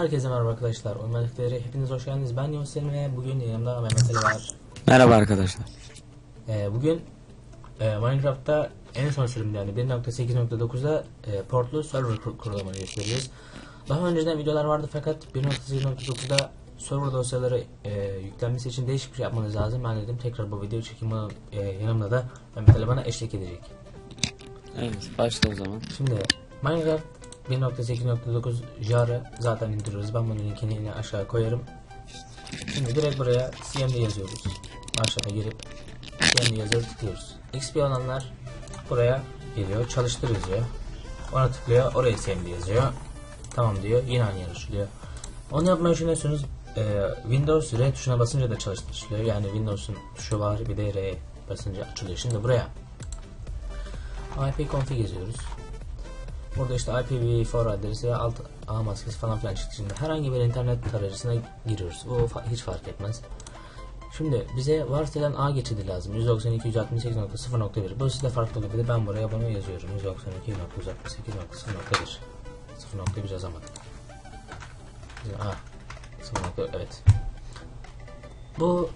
Herkese merhaba arkadaşlar. Oyunmadıkları hepiniz hoş geldiniz. Ben Selim ve bugün yanımda Mehmet Ali var. Merhaba arkadaşlar. Ee, bugün e, Minecraft'ta en son sürümde yani 1.8.9'da e, portlu server kur- kurulamanı gösteriyoruz. Daha önceden videolar vardı fakat 1.8.9'da server dosyaları e, yüklenmesi için değişik bir şey yapmanız lazım. Ben dedim tekrar bu video çekimi e, yanımda da Mehmet Ali bana eşlik edecek. Evet başla o zaman. Şimdi Minecraft 1.8.9 jarı zaten indiriyoruz. Ben bunun linkini yine aşağı koyarım. Şimdi direkt buraya cmd yazıyoruz. Aşağıda girip cmd yazıp tıklıyoruz. XP olanlar buraya geliyor. Çalıştır yazıyor. Ona tıklıyor. Oraya cmd yazıyor. Tamam diyor. Yine aynı yer açılıyor. Onu yapmayı düşünüyorsunuz. e, Windows R tuşuna basınca da çalıştırılıyor. Yani Windows'un tuşu var bir de R basınca açılıyor. Şimdi buraya IP config yazıyoruz. Burada işte IPv4 adresi ve alt ağ maskesi falan filan çıktı. Şimdi herhangi bir internet tarayıcısına giriyoruz. Bu fa- hiç fark etmez. Şimdi bize varsayılan ağ geçidi lazım. 192.168.0.1 Bu sizde farklı olabilir. Ben buraya bunu yazıyorum. 192.168.0.1 0.1 yazamadık. Aa, 0. Evet. Bu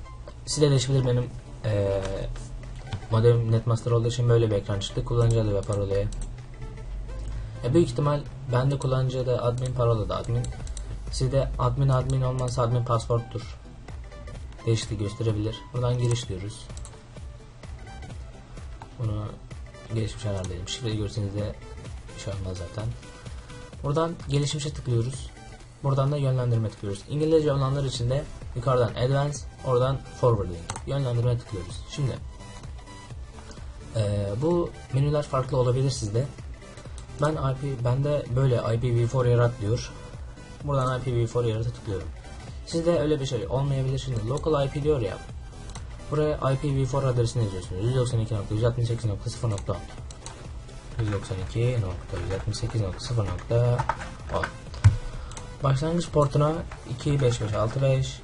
size değişebilir benim eee modem netmaster olduğu için böyle bir ekran çıktı. Kullanıcı adı ve parolayı e büyük ihtimal bende kullanıcı adı admin parola da admin. Sizde admin admin olmazsa admin pasporttur. Değişiklik gösterebilir. Buradan giriş diyoruz. Bunu gelişmiş ayar dedim. Şifreyi görseniz de şey zaten. Buradan gelişmişe tıklıyoruz. Buradan da yönlendirme tıklıyoruz. İngilizce olanlar için de yukarıdan advance, oradan forwarding. Yönlendirme tıklıyoruz. Şimdi eee, bu menüler farklı olabilir sizde. Ben IP bende böyle IPv4 yarat diyor. Buradan IPv4 yaratı tıklıyorum. Sizde öyle bir şey olmayabilir. Şimdi local IP diyor ya. Buraya IPv4 adresini yazıyorsunuz. 192.168.0.10 192.168.0.10 Başlangıç portuna 25565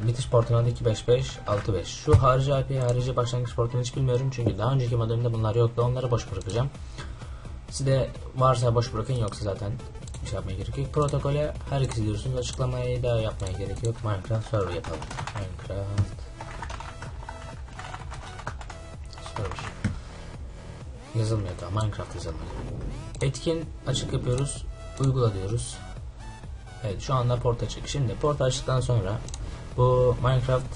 Bitiş portuna da 25565 Şu harici IP harici başlangıç portunu hiç bilmiyorum çünkü daha önceki modemde bunlar yoktu onları boş bırakacağım. Sizde varsa boş bırakın yoksa zaten bir şey yapmaya gerek yok. Protokole her ikisi diyorsunuz. Açıklamayı da yapmaya gerek yok. Minecraft server yapalım. Minecraft server. Yazılmıyor daha. Minecraft yazılmıyor. Etkin açık yapıyoruz. Uygula diyoruz. Evet şu anda port açık. Şimdi port açtıktan sonra bu Minecraft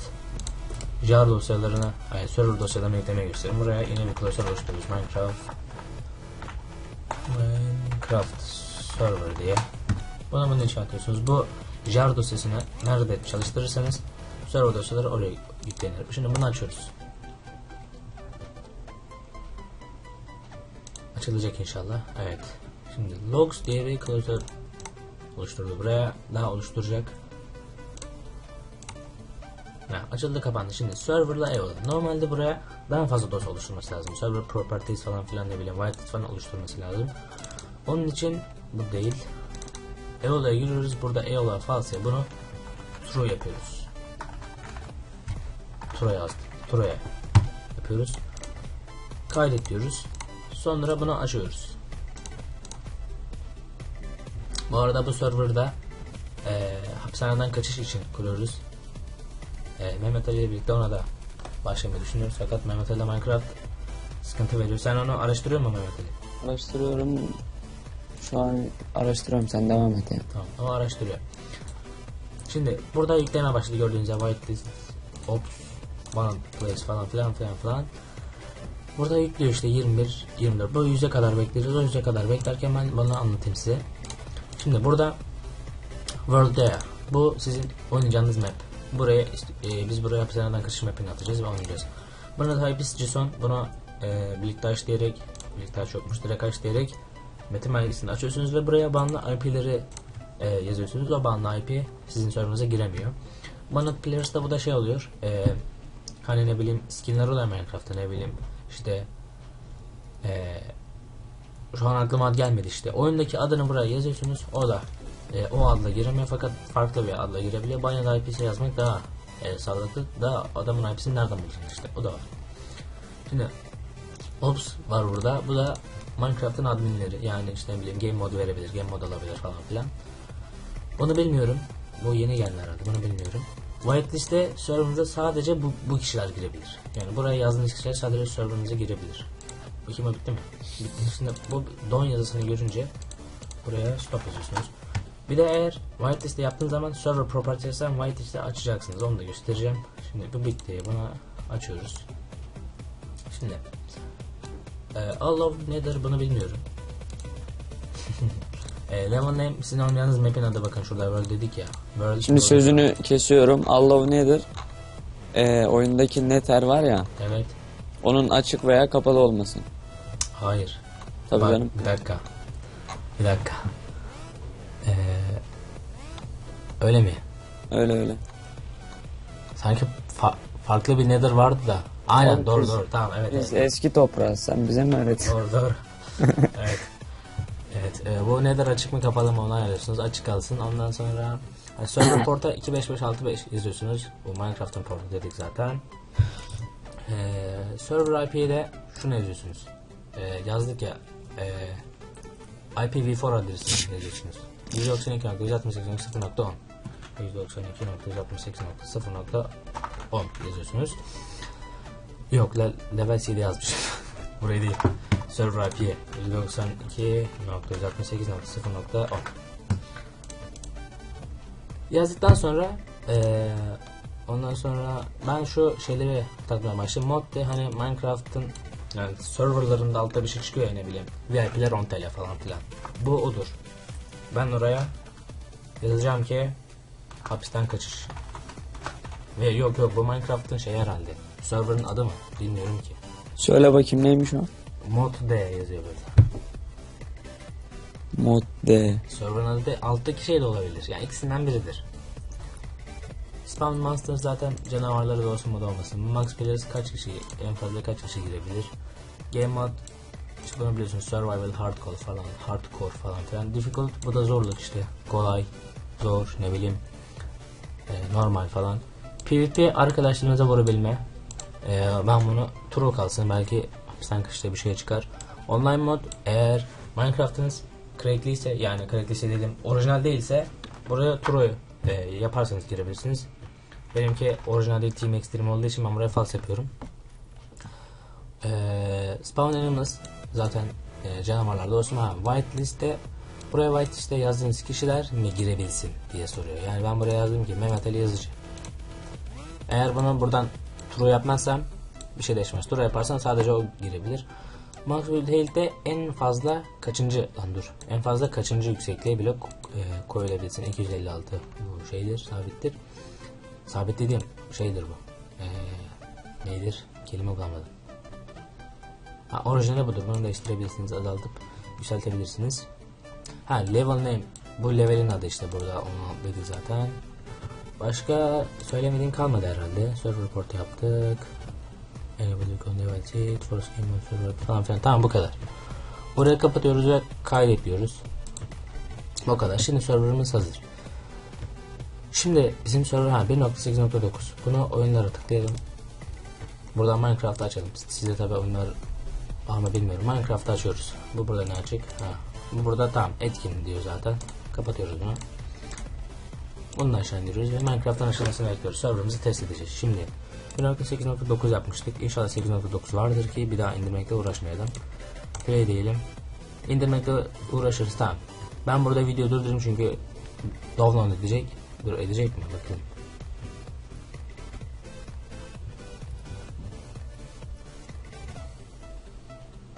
jar dosyalarını, yani server dosyalarını yüklemeye göstereyim. Buraya yine bir klasör oluşturuyoruz. Minecraft Minecraft server diye. Buna bunu içe atıyorsunuz. Bu jar dosyasını nerede çalıştırırsanız server dosyaları oraya yüklenir. Şimdi bunu açıyoruz. Açılacak inşallah. Evet. Şimdi logs diye bir klasör oluşturdu. Buraya daha oluşturacak. Ha, açıldı kapandı. Şimdi serverla eyvallah. Normalde buraya daha fazla dosya oluşturması lazım. Server properties falan filan ne bileyim whitelist falan oluşturması lazım. Onun için bu değil. EOLa'ya giriyoruz. Burada EOLA false bunu true yapıyoruz. True yazdık. True'ya yapıyoruz. Kaydet diyoruz. Sonra bunu açıyoruz. Bu arada bu serverda eee hapishaneden kaçış için kuruyoruz. Eee Mehmet Ali ile birlikte ona da başlamayı düşünüyoruz. Fakat Mehmet Ali Minecraft sıkıntı veriyor. Sen onu araştırıyor musun Mehmet Ali? Araştırıyorum. Şu an araştırıyorum sen devam et ya. Tamam o araştırıyor. Şimdi burada yükleme başladı gördüğünüz gibi whitelist, ops, one place falan filan filan falan. Burada yüklüyor işte 21, 24. Bu 100'e kadar bekleyeceğiz. O 100'e kadar beklerken ben bunu anlatayım size. Şimdi burada World There. Bu sizin oynayacağınız map. Buraya e, biz buraya hapishaneden kaçış mapini atacağız ve oynayacağız. Burada da IP'si JSON. Bunu e, birlikte aç diyerek birlikte aç yokmuş direkt aç diyerek metin belgesini açıyorsunuz ve buraya banlı IP'leri e, yazıyorsunuz. O banlı IP sizin serverınıza giremiyor. Banner Players'da bu da şey oluyor. E, hani ne bileyim skinler oluyor Minecraft'ta ne bileyim işte e, şu an aklıma gelmedi işte. Oyundaki adını buraya yazıyorsunuz. O da e, o adla giremiyor fakat farklı bir adla girebiliyor. Banner IP'si yazmak daha e, sağlıklı. Da adamın IP'sini nereden bulacaksın işte. O da var. Şimdi Ops var burada. Bu da Minecraft'ın adminleri. Yani işte ne bileyim game modu verebilir, game mod alabilir falan filan. Onu bilmiyorum. Bu yeni geldi herhalde. Bunu bilmiyorum. Whitelist'te server'ınıza sadece bu, bu kişiler girebilir. Yani buraya yazdığınız kişiler sadece server'ınıza girebilir. Bakayım bitti mi? Bitti. Şimdi bu don yazısını görünce buraya stop yazıyorsunuz. Bir de eğer whitelist'te yaptığınız zaman server properties'ten whitelist'te açacaksınız. Onu da göstereceğim. Şimdi bu bitti. Bunu açıyoruz. Şimdi e, Allow nedir bunu bilmiyorum. e, Level name sizin olmayanız map'in adı bakın şurada world dedik ya. World, Şimdi world. sözünü kesiyorum. Allah nedir? Ee, oyundaki neter var ya. Evet. Onun açık veya kapalı olması. Hayır. Tabii Bak, canım. Bir dakika. Bir dakika. Öyle mi? Öyle öyle. Sanki fa- farklı bir nether vardı da. Aynen Oğlum doğru biz- doğru. Tamam evet. Biz evet. eski toprağız. Sen bize mi öğretiyorsun? Doğru doğru. evet. Evet. e, bu nether açık mı kapalı mı onu ayarlıyorsunuz. Açık kalsın. Ondan sonra e, server porta 25565 yazıyorsunuz. Bu Minecraft'ın portu dedik zaten. E, server IP'ye de şunu yazıyorsunuz. E, yazdık ya e, IPv4 adresini yazıyorsunuz. 192.168.0.10 192.168.0.10 yazıyorsunuz. Yok le level CD yazmışım. Burayı değil. Server IP'ye 192.168.0.10 Yazdıktan sonra eee, ondan sonra ben şu şeyleri takmaya başladım. Mod de hani Minecraft'ın yani serverlarında altta bir şey çıkıyor ya ne bileyim. VIP'ler 10 TL falan filan. Bu odur. Ben oraya yazacağım ki hapisten kaçış. Ve yok yok bu Minecraft'ın şey herhalde. Server'ın adı mı? Bilmiyorum ki. Söyle bakayım neymiş o? Mod D yazıyor burada. Mod D. Server'ın adı da alttaki şey de olabilir. Yani ikisinden biridir. Spawn Monster zaten canavarları da olsun mod olmasın. Max Players kaç kişi, en fazla kaç kişi girebilir? Game Mod işte bunu biliyorsunuz Survival Hardcore falan, Hardcore falan filan. Difficult bu da zorluk işte. Kolay, zor, ne bileyim. E, normal falan. PvP arkadaşlarınıza vurabilme. E, ben bunu troll kalsın belki hapisten kaçta bir şey çıkar. Online mod eğer Minecraft'ınız crackli ise yani crackli ise dedim orijinal değilse buraya troll e, yaparsanız girebilirsiniz. Benimki orijinal değil Team Extreme olduğu için ben buraya false yapıyorum. Ee, spawn animals zaten e, canavarlarda olsun ha whitelist'te buraya whitelist'te yazdığınız kişiler mi girebilsin diye soruyor. Yani ben buraya yazdım ki Mehmet Ali Yazıcı. Eğer bunu buradan true yapmazsam bir şey değişmez. True yaparsan sadece o girebilir. Maxwell Health'te en fazla kaçıncı lan dur. En fazla kaçıncı yüksekliğe bile e, koyulabilirsin. 256 bu şeydir, sabittir. Sabit dediğim şeydir bu. Ee, neydir? Kelime bulamadım. Ha, orijinali budur. Bunu değiştirebilirsiniz. Azaltıp yükseltebilirsiniz. Ha level name. Bu levelin adı işte burada. Onu dedi zaten. Başka söylemediğim kalmadı herhalde. Server report yaptık. Enable con level seed, force game server falan. Tamam bu kadar. Burayı kapatıyoruz ve kaydet diyoruz. Bu kadar. Şimdi serverımız hazır. Şimdi bizim server ha 1.8.9. Bunu oyunlara tıklayalım. Buradan Minecraft açalım. Size tabi oyunlar mı bilmiyorum. Minecraft açıyoruz. Bu burada ne açık? Ha. Bu burada tam etkin diyor zaten. Kapatıyoruz bunu. Da aşağı indiriyoruz ve Minecraft'tan açılmasını bekliyoruz. Serverımızı test edeceğiz. Şimdi 1.8.9 yapmıştık. İnşallah 8.9 vardır ki bir daha indirmekle uğraşmayalım. Play diyelim. İndirmekle uğraşırız tamam. Ben burada video durdurayım çünkü download edecek. Dur edecek mi? Bakın.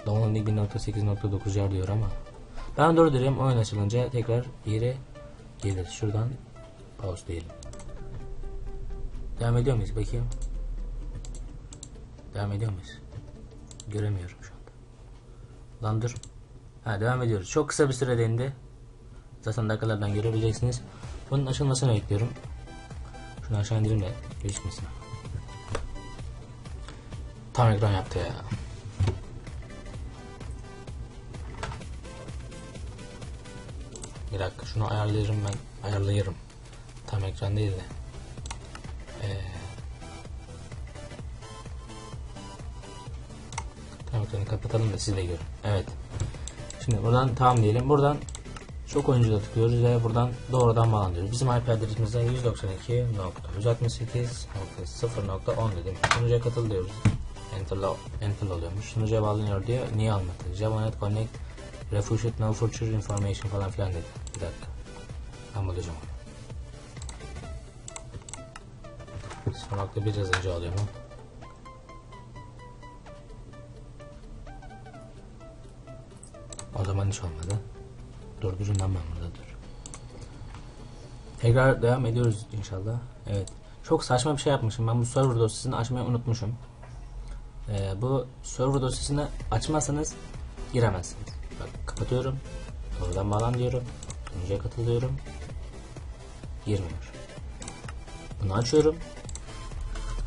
Downloading 1.8.9 yer diyor ama ben durdurayım oyun açılınca tekrar yere gelir. Şuradan pause diyelim. Devam ediyor muyuz bakayım? Devam ediyor muyuz? Göremiyorum şu anda. Lan dur. Ha devam ediyoruz. Çok kısa bir süre indi. Zaten dakikalardan görebileceksiniz. Bunun açılmasını bekliyorum. Şunu aşağı indireyim de gözükmesin. Tam ekran yaptı ya. Bir dakika şunu ayarlayırım ben. Ayarlayırım. Tam ekran değil de. Ee, tam ekranı kapatalım da siz de görün. Evet. Şimdi buradan tamam diyelim. Buradan Çok oyuncuda tıklıyoruz ve buradan doğrudan bağlanıyoruz. Bizim IP adresimizde 192.168.0.10 dedim. Sunucuya katıl diyoruz. Enter oluyormuş. Sunucuya bağlanıyor diyor. Niye almadı? Javanet Connect Refused No Future Information falan filan dedi. Bir dakika. Ben bulacağım onu. Sonrakta bir yazıcı alıyor mu? O zaman hiç olmadı. Durdurun lan ben burada dur. Tekrar devam ediyoruz inşallah. Evet. Çok saçma bir şey yapmışım. Ben bu server dosyasını açmayı unutmuşum. Ee, bu server dosyasını açmazsanız giremezsiniz. Kapatıyorum. Doğrudan bağlan diyorum. Sunucuya katılıyorum. Girmiyor. Bunu açıyorum.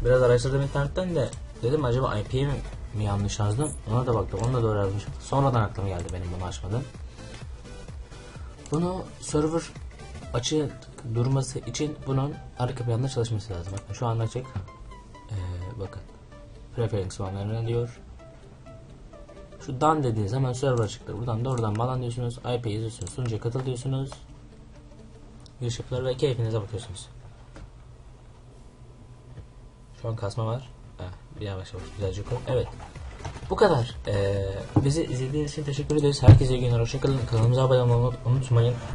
Biraz araştırdım internetten de dedim acaba IP'yi mi, mi yanlış yazdım? Ona da baktım. Onu da doğru yazmışım. Sonradan aklıma geldi benim bunu açmadım. Bunu server açı durması için bunun arka planda çalışması lazım. Bakın şu an açık. Ee, bakın. Preference one'larına diyor. Şu done dediğiniz zaman server açıktır. Buradan doğrudan bağlan diyorsunuz. IP yazıyorsunuz. Sunucuya katıl diyorsunuz. Yapıları ve keyfinize bakıyorsunuz. Şu an kasma var. Heh, bir yavaş yavaş güzelce koy. Evet. Bu kadar. Ee, bizi izlediğiniz için teşekkür ederiz. Herkese iyi günler. Hoşçakalın. Kanalımıza abone olmayı unutmayın.